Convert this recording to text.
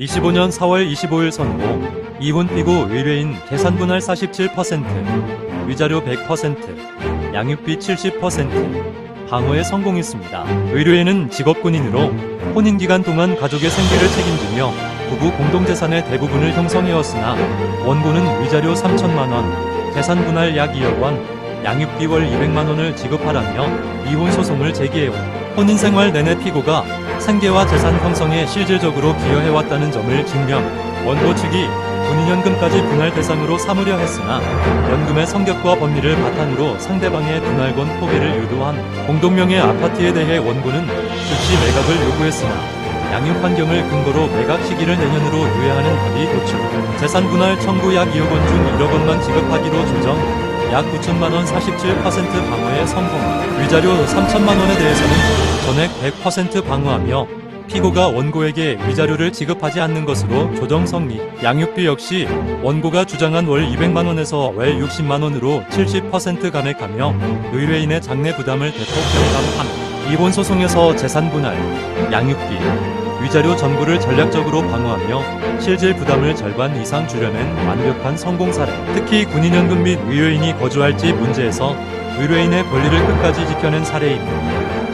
25년 4월 25일 선고 이혼 피고 의뢰인 계산분할 47% 위자료 100% 양육비 70% 방어에 성공했습니다. 의뢰인은 직업군인으로 혼인 기간 동안 가족의 생계를 책임지며 부부 공동재산의 대부분을 형성해왔으나 원고는 위자료 3천만 원, 재산분할 약 2억 원, 양육비 월 200만 원을 지급하라며 이혼 소송을 제기해온 혼인 생활 내내 피고가 생계와 재산 형성에 실질적으로 기여해왔다는 점을 증명, 원고 측이 군인연금까지 분할 대상으로 삼으려 했으나 연금의 성격과 법리를 바탕으로 상대방의 분할권 포기를 유도한 공동명의 아파트에 대해 원고는 즉시 매각을 요구했으나 양육 환경을 근거로 매각 시기를 내년으로 유예하는 합의 도출, 재산 분할 청구 약 2억 원 중 1억 원만 지급하기로 조정, 약 9천만 원 47% 방어에 성공. 위자료 3천만 원에 대해서는 전액 100% 방어하며 피고가 원고에게 위자료를 지급하지 않는 것으로 조정 성립. 양육비 역시 원고가 주장한 월 200만 원에서 월 60만 원으로 70% 감액하며 의뢰인의 장래 부담을 대폭 경감함. 이혼 소송에서 재산 분할, 양육비, 위자료 전부를 전략적으로 방어하며 실질 부담을 절반 이상 줄여낸 완벽한 성공 사례. 특히 군인연금 및 의뢰인이 거주할 집 문제에서 의뢰인의 권리를 끝까지 지켜낸 사례임.